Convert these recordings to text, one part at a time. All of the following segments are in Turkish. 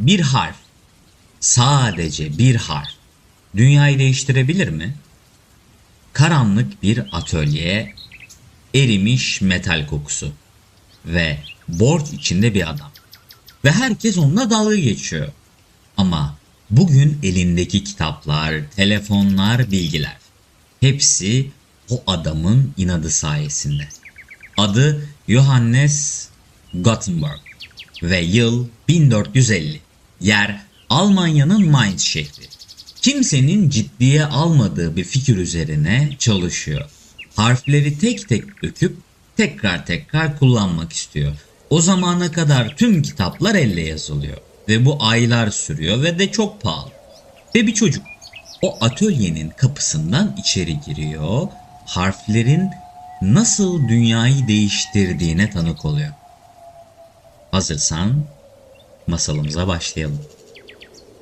Bir harf. Sadece bir harf. Dünyayı değiştirebilir mi? Karanlık bir atölye, erimiş metal kokusu ve borç içinde bir adam. Ve herkes onunla dalga geçiyor. Ama bugün elindeki kitaplar, telefonlar, bilgiler hepsi o adamın inadı sayesinde. Adı Johannes Gutenberg ve yıl 1450. Yer Almanya'nın Mainz şehri. Kimsenin ciddiye almadığı bir fikir üzerine çalışıyor. Harfleri tek tek döküp tekrar tekrar kullanmak istiyor. O zamana kadar tüm kitaplar elle yazılıyor ve bu aylar sürüyor ve de çok pahalı. Ve bir çocuk o atölyenin kapısından içeri giriyor, harflerin nasıl dünyayı değiştirdiğine tanık oluyor. Hazırsan masalımıza başlayalım.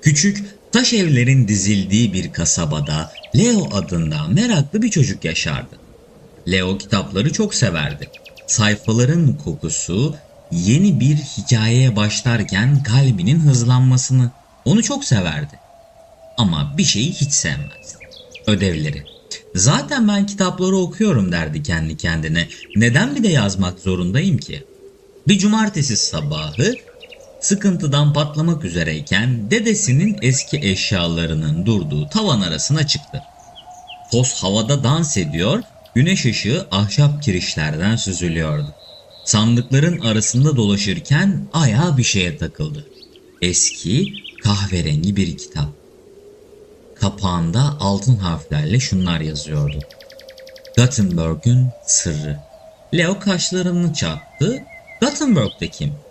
Küçük taş evlerin dizildiği bir kasabada Leo adında meraklı bir çocuk yaşardı. Leo kitapları çok severdi. Sayfaların kokusu yeni bir hikayeye başlarken kalbinin hızlanmasını onu çok severdi. Ama bir şeyi hiç sevmezdi. Ödevleri. Zaten ben kitapları okuyorum derdi kendi kendine. Neden bir de yazmak zorundayım ki? Bir cumartesi sabahı sıkıntıdan patlamak üzereyken dedesinin eski eşyalarının durduğu tavan arasına çıktı. Toz havada dans ediyor, güneş ışığı ahşap kirişlerden süzülüyordu. Sandıkların arasında dolaşırken ayağı bir şeye takıldı. Eski kahverengi bir kitap. Kapağında altın harflerle şunlar yazıyordu. Gutenberg'ün sırrı. Leo kaşlarını çattı. Gutenberg de kim?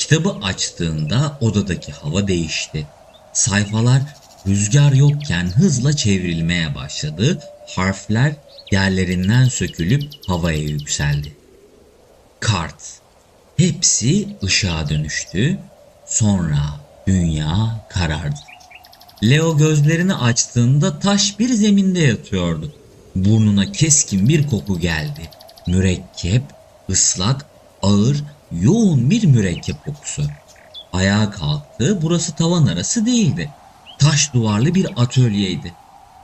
Kitabı açtığında odadaki hava değişti. Sayfalar rüzgar yokken hızla çevrilmeye başladı. Harfler yerlerinden sökülüp havaya yükseldi. Kart. Hepsi ışığa dönüştü. Sonra dünya karardı. Leo gözlerini açtığında taş bir zeminde yatıyordu. Burnuna keskin bir koku geldi. Mürekkep, ıslak, ağır, yoğun bir mürekkep kokusu. Ayağa kalktı. Burası tavan arası değildi. Taş duvarlı bir atölyeydi.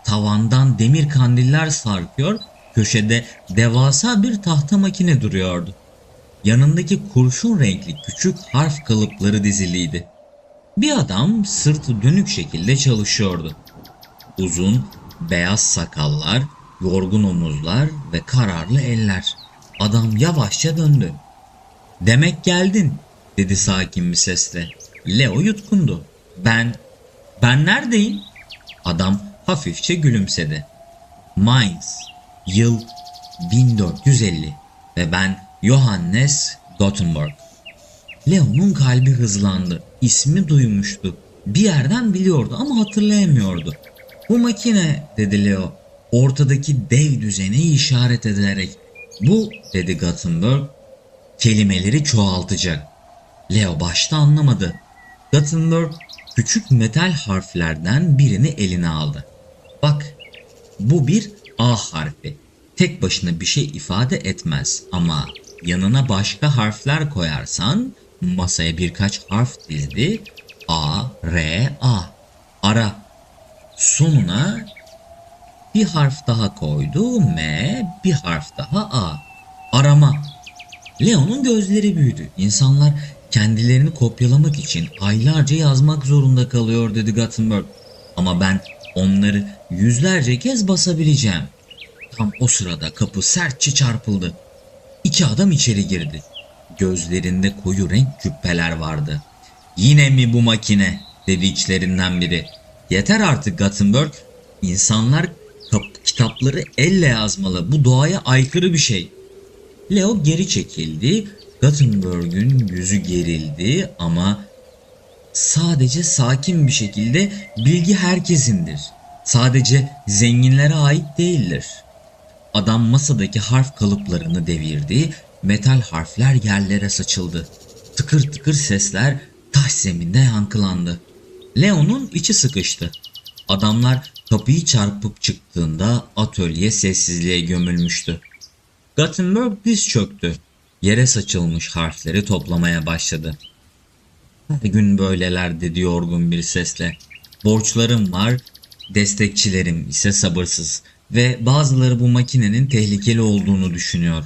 Tavandan demir kandiller sarkıyor, köşede devasa bir tahta makine duruyordu. Yanındaki kurşun renkli küçük harf kalıpları diziliydi. Bir adam sırtı dönük şekilde çalışıyordu. Uzun, beyaz sakallar, yorgun omuzlar ve kararlı eller. Adam yavaşça döndü. Demek geldin, dedi sakin bir sesle. Leo yutkundu. Ben, ben neredeyim? Adam hafifçe gülümsedi. Mainz, yıl 1450 ve ben Johannes Gutenberg. Leo'nun kalbi hızlandı. İsmi duymuştu. Bir yerden biliyordu ama hatırlayamıyordu. Bu makine dedi Leo. Ortadaki dev düzeni işaret ederek. Bu dedi Gutenberg. Kelimeleri çoğaltacak. Leo başta anlamadı. Gutenberg küçük metal harflerden birini eline aldı. Bak bu bir A harfi. Tek başına bir şey ifade etmez ama yanına başka harfler koyarsan masaya birkaç harf dizdi. A, R, A. Ara. Sonuna bir harf daha koydu. M, bir harf daha A. Arama. Leo'nun gözleri büyüdü. İnsanlar kendilerini kopyalamak için aylarca yazmak zorunda kalıyor dedi Gutenberg. Ama ben onları yüzlerce kez basabileceğim. Tam o sırada kapı sertçe çarpıldı. İki adam içeri girdi. Gözlerinde koyu renk küppeler vardı. Yine mi bu makine? dedi içlerinden biri. Yeter artık Gutenberg. İnsanlar kitapları elle yazmalı. Bu doğaya aykırı bir şey. Leo geri çekildi. Gutenberg'ün yüzü gerildi ama sadece sakin bir şekilde bilgi herkesindir. Sadece zenginlere ait değildir. Adam masadaki harf kalıplarını devirdi. Metal harfler yerlere saçıldı. Tıkır tıkır sesler taş zeminde yankılandı. Leo'nun içi sıkıştı. Adamlar kapıyı çarpıp çıktığında atölye sessizliğe gömülmüştü. Gutenberg diz çöktü. Yere saçılmış harfleri toplamaya başladı. Her gün böyleler dedi yorgun bir sesle. Borçlarım var, destekçilerim ise sabırsız ve bazıları bu makinenin tehlikeli olduğunu düşünüyor.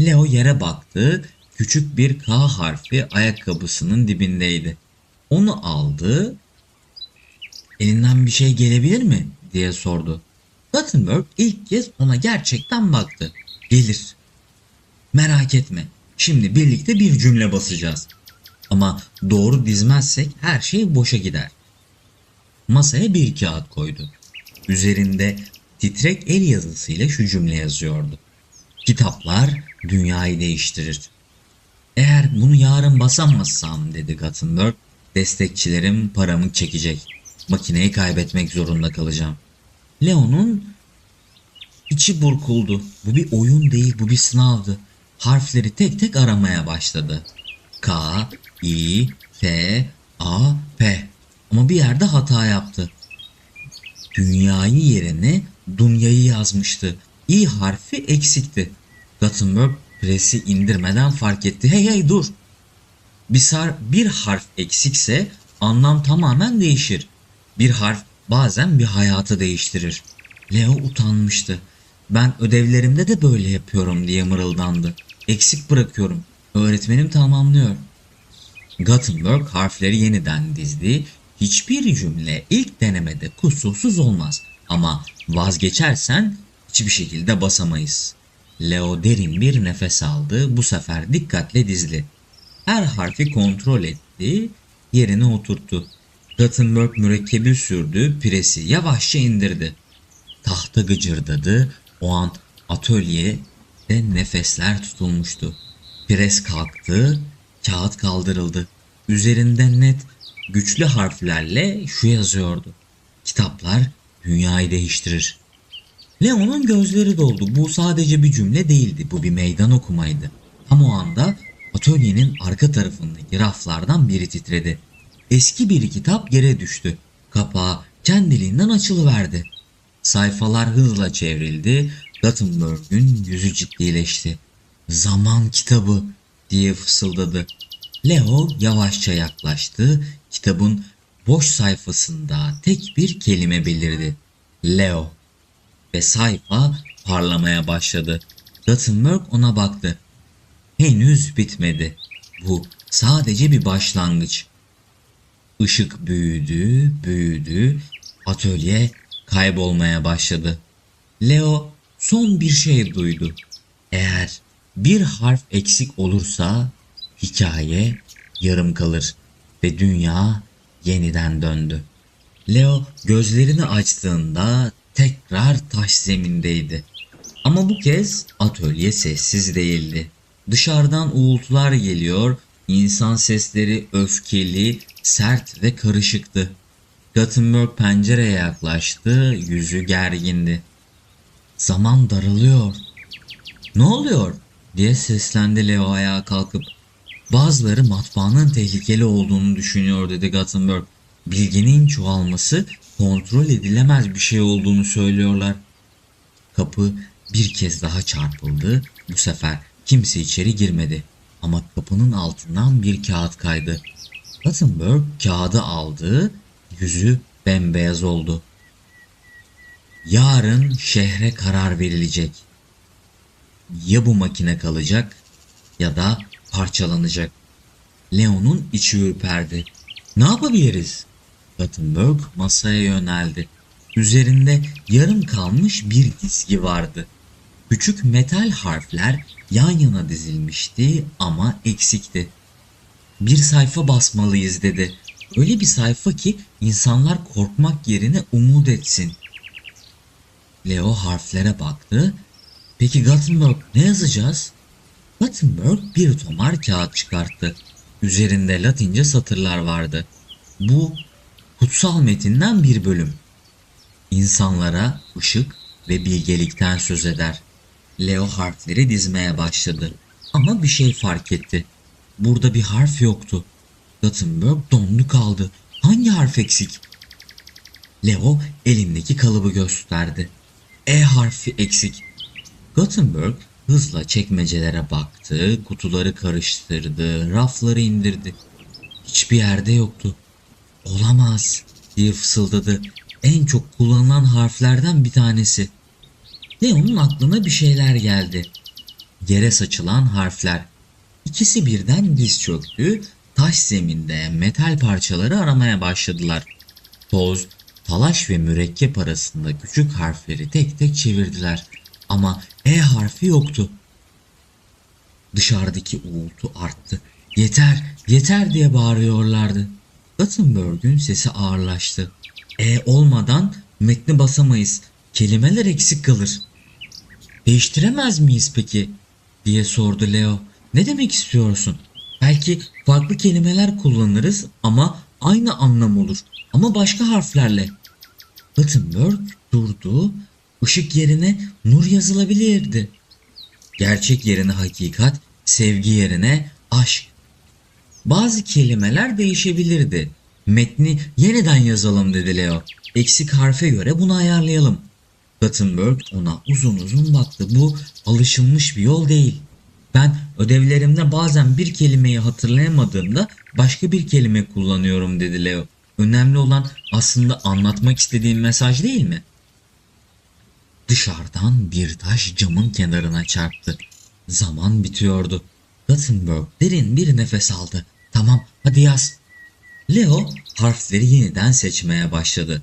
Leo yere baktı, küçük bir K harfi ayakkabısının dibindeydi. Onu aldı, elinden bir şey gelebilir mi diye sordu. Gutenberg ilk kez ona gerçekten baktı. Gelir. Merak etme. Şimdi birlikte bir cümle basacağız. Ama doğru dizmezsek her şey boşa gider. Masaya bir kağıt koydu. Üzerinde titrek el yazısıyla şu cümle yazıyordu. Kitaplar dünyayı değiştirir. Eğer bunu yarın basamazsam dedi Gutenberg, destekçilerim paramı çekecek. Makineyi kaybetmek zorunda kalacağım. Leon'un içi burkuldu. Bu bir oyun değil, bu bir sınavdı. Harfleri tek tek aramaya başladı. K, I, F, A, P. Ama bir yerde hata yaptı. Dünyayı yerine dünyayı yazmıştı. İ harfi eksikti. Gutenberg presi indirmeden fark etti. Hey hey dur. Bir, bir harf eksikse anlam tamamen değişir. Bir harf bazen bir hayatı değiştirir. Leo utanmıştı. Ben ödevlerimde de böyle yapıyorum diye mırıldandı. Eksik bırakıyorum. Öğretmenim tamamlıyor. Gutenberg harfleri yeniden dizdi. Hiçbir cümle ilk denemede kusursuz olmaz ama vazgeçersen hiçbir şekilde basamayız. Leo derin bir nefes aldı. Bu sefer dikkatle dizdi. Her harfi kontrol etti, yerine oturttu. Gutenberg mürekkebi sürdü, piresi yavaşça indirdi. Tahta gıcırdadı, o an atölyede nefesler tutulmuştu. Pres kalktı, kağıt kaldırıldı. Üzerinde net, güçlü harflerle şu yazıyordu. Kitaplar dünyayı değiştirir. Leon'un gözleri doldu. Bu sadece bir cümle değildi. Bu bir meydan okumaydı. Tam o anda atölyenin arka tarafındaki raflardan biri titredi. Eski bir kitap yere düştü. Kapağı kendiliğinden açılıverdi. Sayfalar hızla çevrildi. Gutenberg'ün yüzü ciddileşti. Zaman kitabı diye fısıldadı. Leo yavaşça yaklaştı. Kitabın boş sayfasında tek bir kelime belirdi. Leo. Ve sayfa parlamaya başladı. Gutenberg ona baktı. Henüz bitmedi. Bu sadece bir başlangıç. Işık büyüdü, büyüdü. Atölye kaybolmaya başladı. Leo son bir şey duydu. Eğer bir harf eksik olursa hikaye yarım kalır ve dünya yeniden döndü. Leo gözlerini açtığında tekrar taş zemindeydi. Ama bu kez atölye sessiz değildi. Dışarıdan uğultular geliyor, insan sesleri öfkeli, sert ve karışıktı. Gutenberg pencereye yaklaştı, yüzü gergindi. Zaman daralıyor. Ne oluyor? diye seslendi Leo ayağa kalkıp. Bazıları matbaanın tehlikeli olduğunu düşünüyor dedi Gutenberg. Bilginin çoğalması kontrol edilemez bir şey olduğunu söylüyorlar. Kapı bir kez daha çarpıldı. Bu sefer kimse içeri girmedi. Ama kapının altından bir kağıt kaydı. Gutenberg kağıdı aldı, yüzü bembeyaz oldu. Yarın şehre karar verilecek. Ya bu makine kalacak ya da parçalanacak. Leon'un içi ürperdi. Ne yapabiliriz? Gutenberg masaya yöneldi. Üzerinde yarım kalmış bir dizgi vardı. Küçük metal harfler yan yana dizilmişti ama eksikti. Bir sayfa basmalıyız dedi. Öyle bir sayfa ki insanlar korkmak yerine umut etsin. Leo harflere baktı. Peki Gutenberg ne yazacağız? Gutenberg bir tomar kağıt çıkarttı. Üzerinde Latince satırlar vardı. Bu kutsal metinden bir bölüm. İnsanlara ışık ve bilgelikten söz eder. Leo harfleri dizmeye başladı. Ama bir şey fark etti. Burada bir harf yoktu. Gutenberg donlu kaldı. Hangi harf eksik? Leo elindeki kalıbı gösterdi. E harfi eksik. Gutenberg hızla çekmecelere baktı, kutuları karıştırdı, rafları indirdi. hiçbir yerde yoktu. Olamaz diye fısıldadı. En çok kullanılan harflerden bir tanesi. Leo'nun aklına bir şeyler geldi. Yere saçılan harfler. İkisi birden diz çöktü, taş zeminde metal parçaları aramaya başladılar. Toz, talaş ve mürekkep arasında küçük harfleri tek tek çevirdiler. Ama E harfi yoktu. Dışarıdaki uğultu arttı. Yeter, yeter diye bağırıyorlardı. Gutenberg'ün sesi ağırlaştı. E olmadan metni basamayız. Kelimeler eksik kalır. Değiştiremez miyiz peki? diye sordu Leo. Ne demek istiyorsun? Belki farklı kelimeler kullanırız ama aynı anlam olur. Ama başka harflerle. Gutenberg durdu. Işık yerine nur yazılabilirdi. Gerçek yerine hakikat, sevgi yerine aşk. Bazı kelimeler değişebilirdi. Metni yeniden yazalım dedi Leo. Eksik harfe göre bunu ayarlayalım. Gutenberg ona uzun uzun baktı. Bu alışılmış bir yol değil. Ben ödevlerimde bazen bir kelimeyi hatırlayamadığımda başka bir kelime kullanıyorum dedi Leo. Önemli olan aslında anlatmak istediğim mesaj değil mi? Dışarıdan bir taş camın kenarına çarptı. Zaman bitiyordu. Gutenberg derin bir nefes aldı. Tamam hadi yaz. Leo harfleri yeniden seçmeye başladı.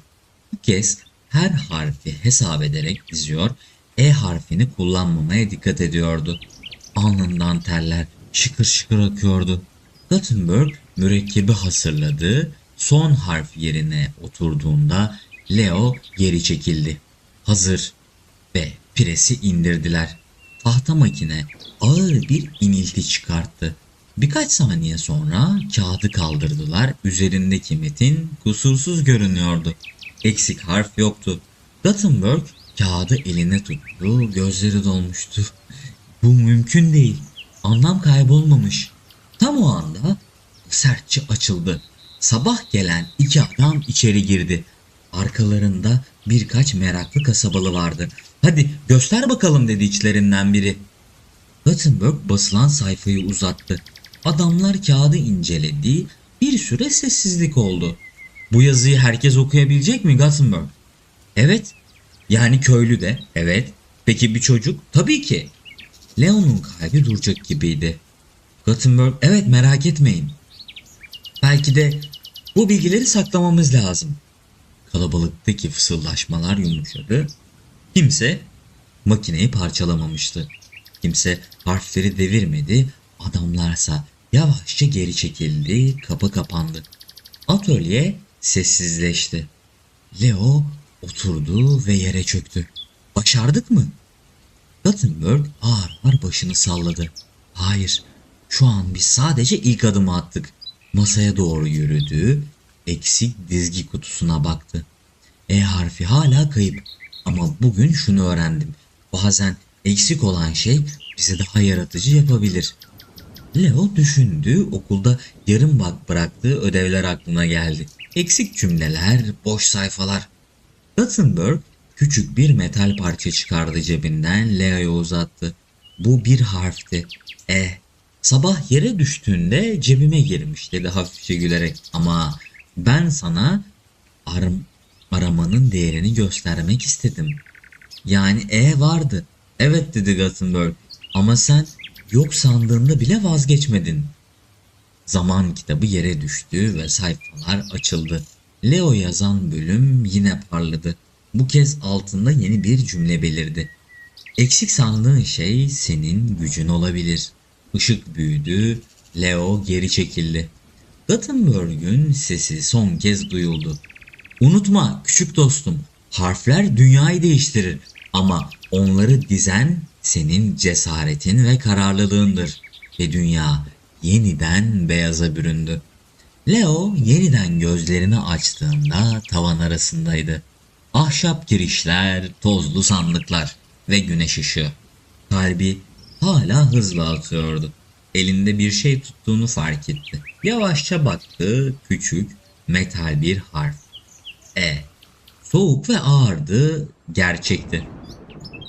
Bu kez her harfi hesap ederek diziyor, E harfini kullanmamaya dikkat ediyordu. Alnından terler şıkır şıkır akıyordu. Gutenberg mürekkebi hazırladı. Son harf yerine oturduğunda Leo geri çekildi. Hazır ve piresi indirdiler. Tahta makine ağır bir inilti çıkarttı. Birkaç saniye sonra kağıdı kaldırdılar. Üzerindeki metin kusursuz görünüyordu. Eksik harf yoktu. Gutenberg kağıdı eline tuttu, gözleri dolmuştu. Bu mümkün değil. Anlam kaybolmamış. Tam o anda sertçe açıldı. Sabah gelen iki adam içeri girdi. Arkalarında birkaç meraklı kasabalı vardı. Hadi göster bakalım dedi içlerinden biri. Gutenberg basılan sayfayı uzattı. Adamlar kağıdı inceledi. Bir süre sessizlik oldu. Bu yazıyı herkes okuyabilecek mi Gutenberg? Evet. Yani köylü de. Evet. Peki bir çocuk? Tabii ki. Leon'un kalbi duracak gibiydi. Gutenberg, evet merak etmeyin. Belki de bu bilgileri saklamamız lazım. Kalabalıktaki fısıldaşmalar yumuşadı. Kimse makineyi parçalamamıştı. Kimse harfleri devirmedi. Adamlarsa yavaşça geri çekildi, kapı kapandı. Atölye sessizleşti. Leo oturdu ve yere çöktü. Başardık mı? Gutenberg ağır ağır başını salladı. Hayır, şu an biz sadece ilk adımı attık. Masaya doğru yürüdü, eksik dizgi kutusuna baktı. E harfi hala kayıp ama bugün şunu öğrendim. Bazen eksik olan şey bizi daha yaratıcı yapabilir. Leo düşündü, okulda yarım bak bıraktığı ödevler aklına geldi. Eksik cümleler, boş sayfalar. Gutenberg küçük bir metal parça çıkardı cebinden Leo'ya uzattı. Bu bir harfti. E. Sabah yere düştüğünde cebime girmiş dedi hafifçe gülerek. Ama ben sana aram aramanın değerini göstermek istedim. Yani E vardı. Evet dedi Gutenberg. Ama sen yok sandığında bile vazgeçmedin. Zaman kitabı yere düştü ve sayfalar açıldı. Leo yazan bölüm yine parladı. Bu kez altında yeni bir cümle belirdi. Eksik sandığın şey senin gücün olabilir. Işık büyüdü, Leo geri çekildi. Gutenberg'ün sesi son kez duyuldu. Unutma küçük dostum, harfler dünyayı değiştirir ama onları dizen senin cesaretin ve kararlılığındır ve dünya yeniden beyaza büründü. Leo yeniden gözlerini açtığında tavan arasındaydı. Ahşap girişler, tozlu sandıklar ve güneş ışığı. Kalbi hala hızla atıyordu. Elinde bir şey tuttuğunu fark etti. Yavaşça baktı, küçük, metal bir harf. E. Soğuk ve ağırdı, gerçekti.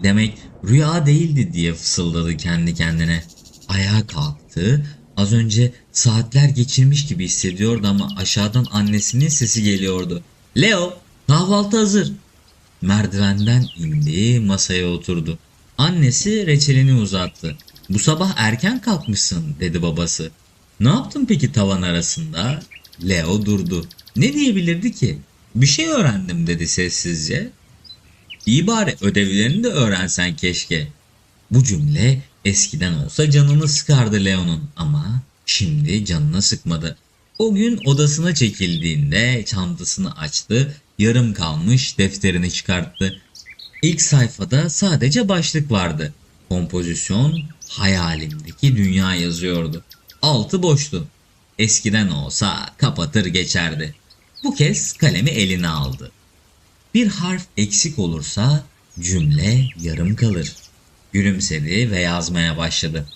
Demek rüya değildi diye fısıldadı kendi kendine. Ayağa kalktı, Az önce saatler geçirmiş gibi hissediyordu ama aşağıdan annesinin sesi geliyordu. Leo, kahvaltı hazır. Merdivenden indi, masaya oturdu. Annesi reçelini uzattı. Bu sabah erken kalkmışsın dedi babası. Ne yaptın peki tavan arasında? Leo durdu. Ne diyebilirdi ki? Bir şey öğrendim dedi sessizce. İyi bari ödevlerini de öğrensen keşke. Bu cümle eskiden olsa canını sıkardı Leo'nun ama şimdi canını sıkmadı. O gün odasına çekildiğinde çantasını açtı, yarım kalmış defterini çıkarttı. İlk sayfada sadece başlık vardı. Kompozisyon hayalimdeki dünya yazıyordu. Altı boştu. Eskiden olsa kapatır geçerdi. Bu kez kalemi eline aldı. Bir harf eksik olursa cümle yarım kalır. Gülümsedi ve yazmaya başladı.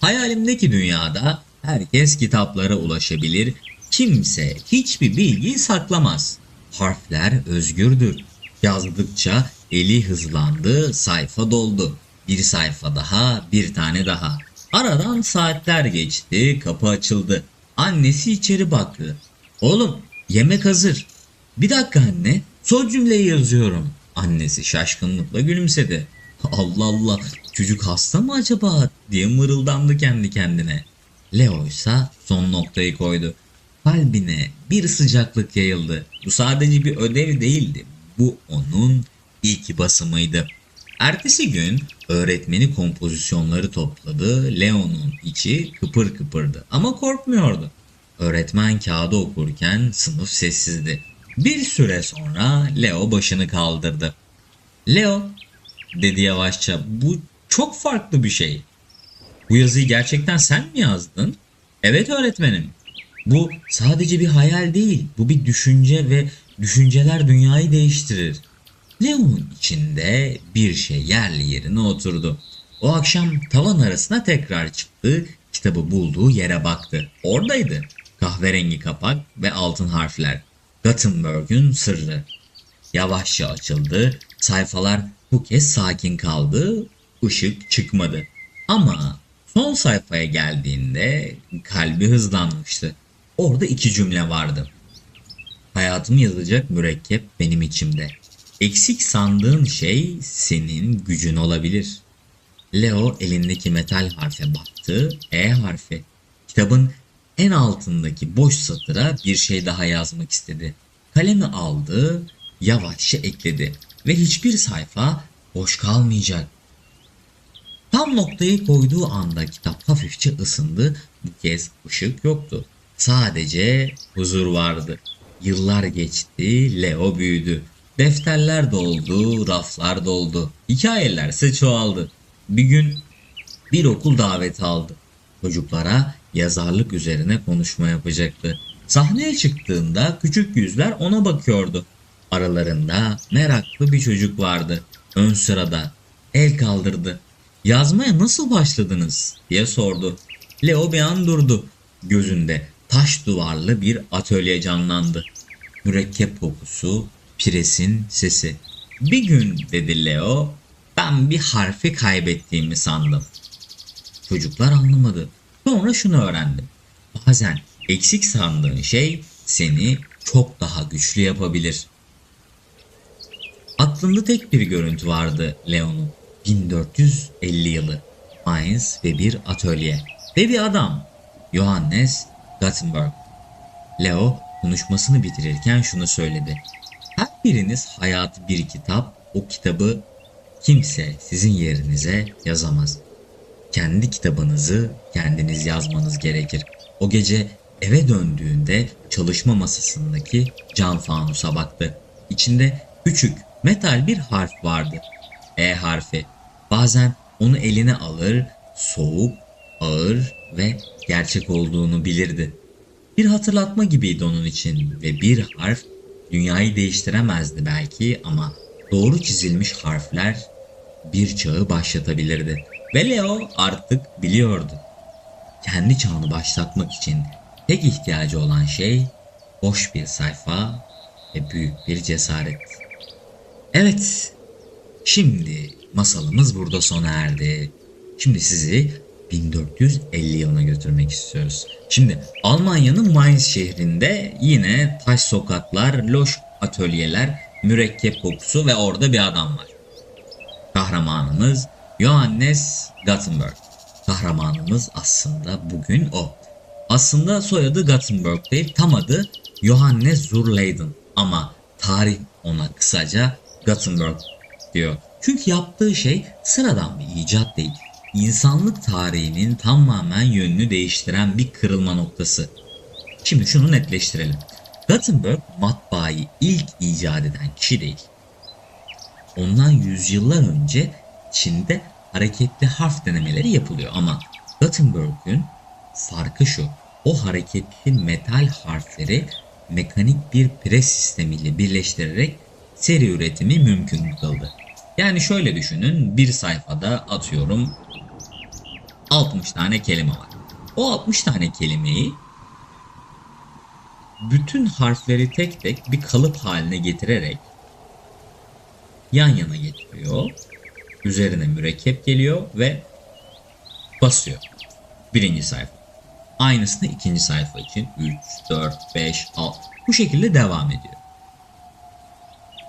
Hayalimdeki dünyada herkes kitaplara ulaşabilir, kimse hiçbir bilgiyi saklamaz. Harfler özgürdür. Yazdıkça eli hızlandı, sayfa doldu. Bir sayfa daha, bir tane daha. Aradan saatler geçti, kapı açıldı. Annesi içeri baktı. Oğlum, yemek hazır. Bir dakika anne, son cümleyi yazıyorum. Annesi şaşkınlıkla gülümsedi. Allah Allah, çocuk hasta mı acaba diye mırıldandı kendi kendine. Leo ise son noktayı koydu. Kalbine bir sıcaklık yayıldı. Bu sadece bir ödev değildi. Bu onun ilk basımıydı. Ertesi gün öğretmeni kompozisyonları topladı. Leo'nun içi kıpır kıpırdı ama korkmuyordu. Öğretmen kağıdı okurken sınıf sessizdi. Bir süre sonra Leo başını kaldırdı. Leo dedi yavaşça bu çok farklı bir şey. Bu yazıyı gerçekten sen mi yazdın? Evet öğretmenim. Bu sadece bir hayal değil. Bu bir düşünce ve düşünceler dünyayı değiştirir. Leo'nun içinde bir şey yerli yerine oturdu. O akşam tavan arasına tekrar çıktı, kitabı bulduğu yere baktı. Oradaydı. Kahverengi kapak ve altın harfler. Gutenberg'ün sırrı. Yavaşça açıldı. Sayfalar bu kez sakin kaldı. Işık çıkmadı. Ama son sayfaya geldiğinde kalbi hızlanmıştı. Orada iki cümle vardı. Hayatımı yazacak mürekkep benim içimde. Eksik sandığın şey senin gücün olabilir. Leo elindeki metal harfe baktı. E harfi. Kitabın en altındaki boş satıra bir şey daha yazmak istedi. Kalemi aldı, yavaşça ekledi ve hiçbir sayfa boş kalmayacak. Tam noktayı koyduğu anda kitap hafifçe ısındı. Bu kez ışık yoktu. Sadece huzur vardı. Yıllar geçti, Leo büyüdü. Defterler doldu, raflar doldu. Hikayeler ise çoğaldı. Bir gün bir okul daveti aldı. Çocuklara yazarlık üzerine konuşma yapacaktı. Sahneye çıktığında küçük yüzler ona bakıyordu. Aralarında meraklı bir çocuk vardı. Ön sırada el kaldırdı. Yazmaya nasıl başladınız diye sordu. Leo bir an durdu. Gözünde taş duvarlı bir atölye canlandı. Mürekkep kokusu, piresin sesi. Bir gün dedi Leo, ben bir harfi kaybettiğimi sandım. Çocuklar anlamadı. Sonra şunu öğrendim. Bazen eksik sandığın şey seni çok daha güçlü yapabilir. Aklında tek bir görüntü vardı Leo'nun. 1450 yılı. Mainz ve bir atölye. Ve bir adam. Johannes Gutenberg. Leo konuşmasını bitirirken şunu söyledi. Her biriniz hayatı bir kitap, o kitabı kimse sizin yerinize yazamaz. Kendi kitabınızı kendiniz yazmanız gerekir. O gece eve döndüğünde çalışma masasındaki cam fanusa baktı. İçinde küçük metal bir harf vardı. E harfi. Bazen onu eline alır, soğuk, ağır ve gerçek olduğunu bilirdi. Bir hatırlatma gibiydi onun için ve bir harf dünyayı değiştiremezdi belki ama doğru çizilmiş harfler bir çağı başlatabilirdi. Ve Leo artık biliyordu. Kendi çağını başlatmak için tek ihtiyacı olan şey boş bir sayfa ve büyük bir cesaret. Evet, şimdi masalımız burada sona erdi. Şimdi sizi 1450 yılına götürmek istiyoruz. Şimdi Almanya'nın Mainz şehrinde yine taş sokaklar, loş atölyeler, mürekkep kokusu ve orada bir adam var. Kahramanımız Johannes Gutenberg. Kahramanımız aslında bugün o. Aslında soyadı Gutenberg değil, tam adı Johannes Zurleiden ama tarih ona kısaca Gutenberg diyor. Çünkü yaptığı şey sıradan bir icat değil. İnsanlık tarihinin tamamen yönünü değiştiren bir kırılma noktası. Şimdi şunu netleştirelim. Gutenberg matbaayı ilk icat eden kişi değil. Ondan yüzyıllar önce Çin'de hareketli harf denemeleri yapılıyor ama Gutenberg'ün farkı şu. O hareketli metal harfleri mekanik bir pres sistemiyle birleştirerek seri üretimi mümkün kıldı. Yani şöyle düşünün bir sayfada atıyorum 60 tane kelime var. O 60 tane kelimeyi bütün harfleri tek tek bir kalıp haline getirerek yan yana getiriyor. Üzerine mürekkep geliyor ve basıyor. Birinci sayfa. Aynısını ikinci sayfa için 3, 4, 5, 6 bu şekilde devam ediyor.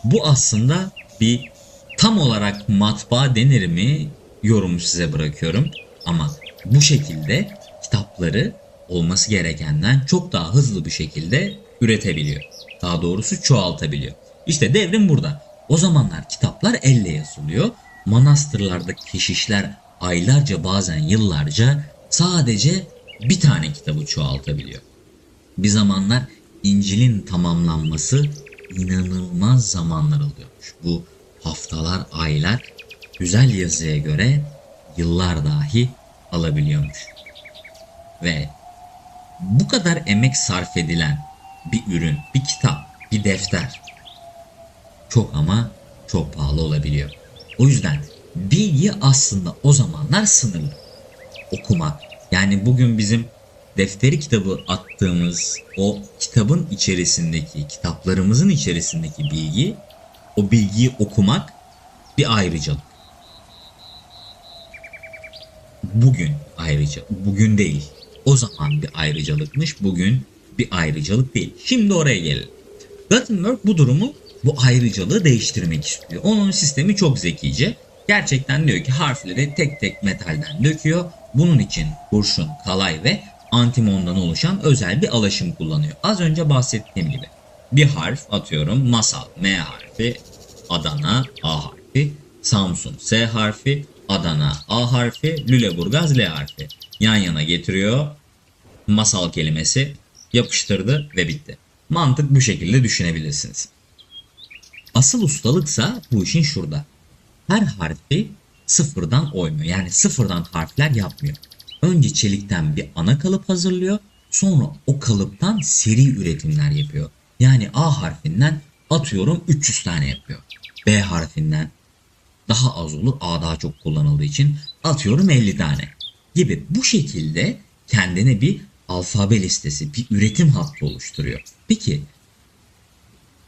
Bu aslında bir tam olarak matbaa denir mi yorumu size bırakıyorum. Ama bu şekilde kitapları olması gerekenden çok daha hızlı bir şekilde üretebiliyor. Daha doğrusu çoğaltabiliyor. İşte devrim burada. O zamanlar kitaplar elle yazılıyor. Manastırlardaki keşişler aylarca bazen yıllarca sadece bir tane kitabı çoğaltabiliyor. Bir zamanlar İncil'in tamamlanması inanılmaz zamanlar alıyormuş. Bu haftalar, aylar güzel yazıya göre yıllar dahi alabiliyormuş. Ve bu kadar emek sarf edilen bir ürün, bir kitap, bir defter çok ama çok pahalı olabiliyor. O yüzden bilgi aslında o zamanlar sınırlı. Okumak yani bugün bizim defteri kitabı attığımız o kitabın içerisindeki, kitaplarımızın içerisindeki bilgi, o bilgiyi okumak bir ayrıcalık. Bugün ayrıca, bugün değil. O zaman bir ayrıcalıkmış, bugün bir ayrıcalık değil. Şimdi oraya gelelim. Gutenberg bu durumu, bu ayrıcalığı değiştirmek istiyor. Onun sistemi çok zekice. Gerçekten diyor ki harfleri tek tek metalden döküyor. Bunun için kurşun, kalay ve antimondan oluşan özel bir alaşım kullanıyor. Az önce bahsettiğim gibi. Bir harf atıyorum masal M harfi, Adana A harfi, Samsun S harfi, Adana A harfi, Lüleburgaz L harfi. Yan yana getiriyor. Masal kelimesi yapıştırdı ve bitti. Mantık bu şekilde düşünebilirsiniz. Asıl ustalıksa bu işin şurada. Her harfi sıfırdan oymuyor. Yani sıfırdan harfler yapmıyor. Önce çelikten bir ana kalıp hazırlıyor. Sonra o kalıptan seri üretimler yapıyor. Yani A harfinden atıyorum 300 tane yapıyor. B harfinden daha az olur. A daha çok kullanıldığı için atıyorum 50 tane gibi. Bu şekilde kendine bir alfabe listesi, bir üretim hattı oluşturuyor. Peki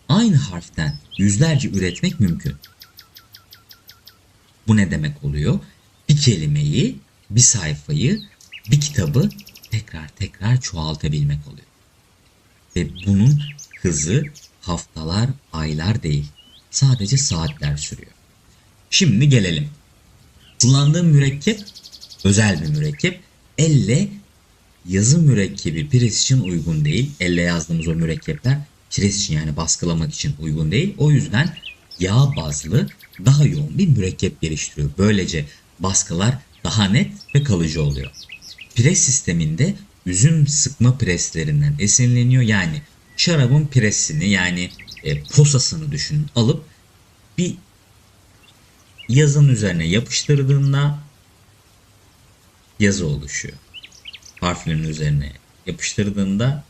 aynı harften yüzlerce üretmek mümkün. Bu ne demek oluyor? Bir kelimeyi, bir sayfayı, bir kitabı tekrar tekrar çoğaltabilmek oluyor. Ve bunun hızı haftalar, aylar değil. Sadece saatler sürüyor. Şimdi gelelim. Kullandığım mürekkep özel bir mürekkep. Elle yazı mürekkebi pres için uygun değil. Elle yazdığımız o mürekkepler pres için yani baskılamak için uygun değil. O yüzden yağ bazlı daha yoğun bir mürekkep geliştiriyor. Böylece baskılar daha net ve kalıcı oluyor. Pres sisteminde üzüm sıkma preslerinden esinleniyor. Yani şarabın presini yani e, posasını düşünün alıp bir yazın üzerine yapıştırdığında yazı oluşuyor. Harflerin üzerine yapıştırdığında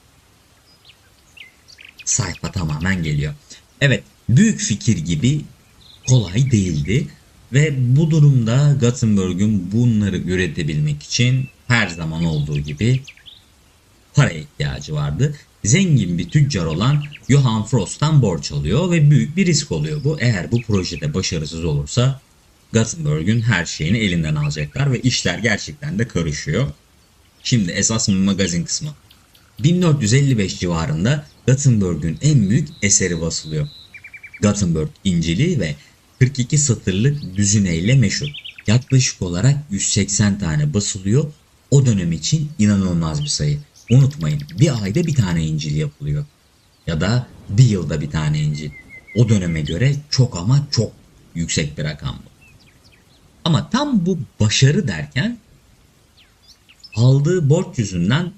sayfa tamamen geliyor. Evet, büyük fikir gibi kolay değildi ve bu durumda Gutenberg'ün bunları üretebilmek için her zaman olduğu gibi para ihtiyacı vardı. Zengin bir tüccar olan Johann Frost'tan borç alıyor ve büyük bir risk oluyor bu. Eğer bu projede başarısız olursa Gutenberg'ün her şeyini elinden alacaklar ve işler gerçekten de karışıyor. Şimdi esas magazin kısmı. 1455 civarında Gutenberg'ün en büyük eseri basılıyor. Gutenberg İncil'i ve 42 satırlık düzineyle meşhur. Yaklaşık olarak 180 tane basılıyor. O dönem için inanılmaz bir sayı. Unutmayın bir ayda bir tane İncil yapılıyor. Ya da bir yılda bir tane İncil. O döneme göre çok ama çok yüksek bir rakam. Ama tam bu başarı derken aldığı borç yüzünden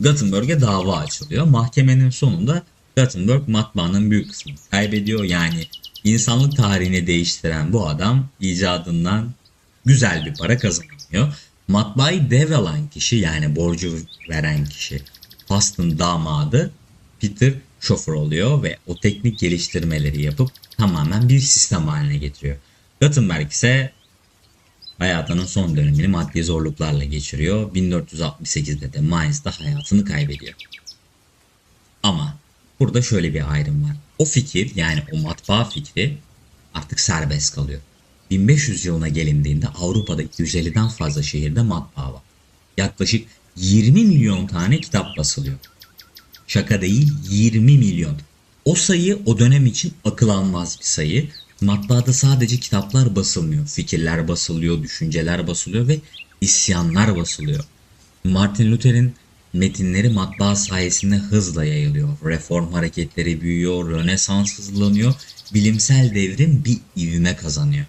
Gutenberg'e dava açılıyor. Mahkemenin sonunda Gutenberg matbaanın büyük kısmını kaybediyor. Yani insanlık tarihini değiştiren bu adam icadından güzel bir para kazanıyor. Matbaayı devralan kişi yani borcu veren kişi Fast'ın damadı Peter Schoeffer oluyor ve o teknik geliştirmeleri yapıp tamamen bir sistem haline getiriyor. Gutenberg ise hayatının son dönemini maddi zorluklarla geçiriyor. 1468'de de Mainz'da hayatını kaybediyor. Ama burada şöyle bir ayrım var. O fikir yani o matbaa fikri artık serbest kalıyor. 1500 yılına gelindiğinde Avrupa'da 250'den fazla şehirde matbaa var. Yaklaşık 20 milyon tane kitap basılıyor. Şaka değil 20 milyon. O sayı o dönem için akıl almaz bir sayı. Matbaada sadece kitaplar basılmıyor. Fikirler basılıyor, düşünceler basılıyor ve isyanlar basılıyor. Martin Luther'in metinleri matbaa sayesinde hızla yayılıyor. Reform hareketleri büyüyor, Rönesans hızlanıyor, bilimsel devrim bir ivme kazanıyor.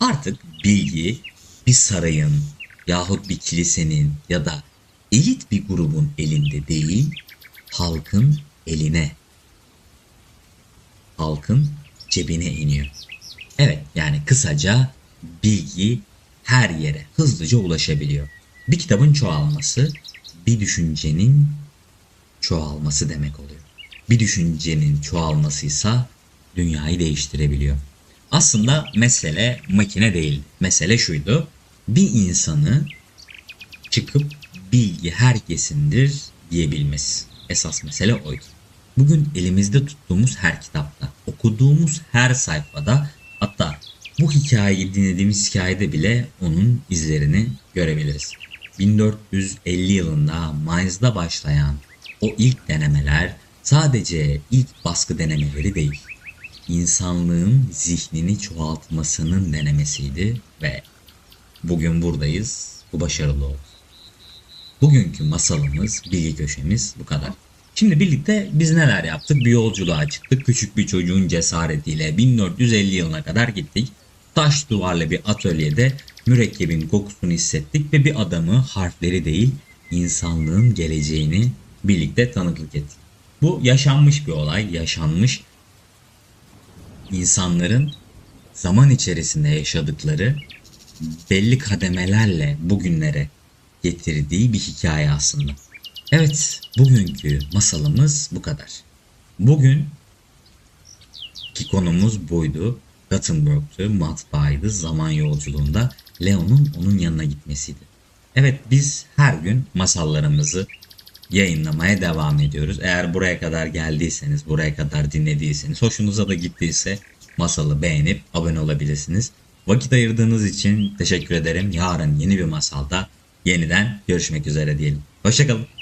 Artık bilgi bir sarayın yahut bir kilisenin ya da elit bir grubun elinde değil, halkın eline, halkın cebine iniyor. Evet yani kısaca bilgi her yere hızlıca ulaşabiliyor. Bir kitabın çoğalması bir düşüncenin çoğalması demek oluyor. Bir düşüncenin çoğalmasıysa dünyayı değiştirebiliyor. Aslında mesele makine değil. Mesele şuydu. Bir insanı çıkıp bilgi herkesindir diyebilmesi. Esas mesele oydu. Bugün elimizde tuttuğumuz her kitapta, okuduğumuz her sayfada hatta bu hikayeyi dinlediğimiz hikayede bile onun izlerini görebiliriz. 1450 yılında Mainz'da başlayan o ilk denemeler sadece ilk baskı denemeleri değil, insanlığın zihnini çoğaltmasının denemesiydi ve bugün buradayız, bu başarılı oldu. Bugünkü masalımız, bilgi köşemiz bu kadar. Şimdi birlikte biz neler yaptık? Bir yolculuğa çıktık. Küçük bir çocuğun cesaretiyle 1450 yılına kadar gittik. Taş duvarlı bir atölyede mürekkebin kokusunu hissettik ve bir adamı harfleri değil insanlığın geleceğini birlikte tanıklık ettik. Bu yaşanmış bir olay, yaşanmış insanların zaman içerisinde yaşadıkları belli kademelerle bugünlere getirdiği bir hikaye aslında. Evet, bugünkü masalımız bu kadar. Bugün ki konumuz buydu. Gutenberg'tü, matbaaydı, zaman yolculuğunda Leo'nun onun yanına gitmesiydi. Evet biz her gün masallarımızı yayınlamaya devam ediyoruz. Eğer buraya kadar geldiyseniz, buraya kadar dinlediyseniz, hoşunuza da gittiyse masalı beğenip abone olabilirsiniz. Vakit ayırdığınız için teşekkür ederim. Yarın yeni bir masalda yeniden görüşmek üzere diyelim. Hoşçakalın.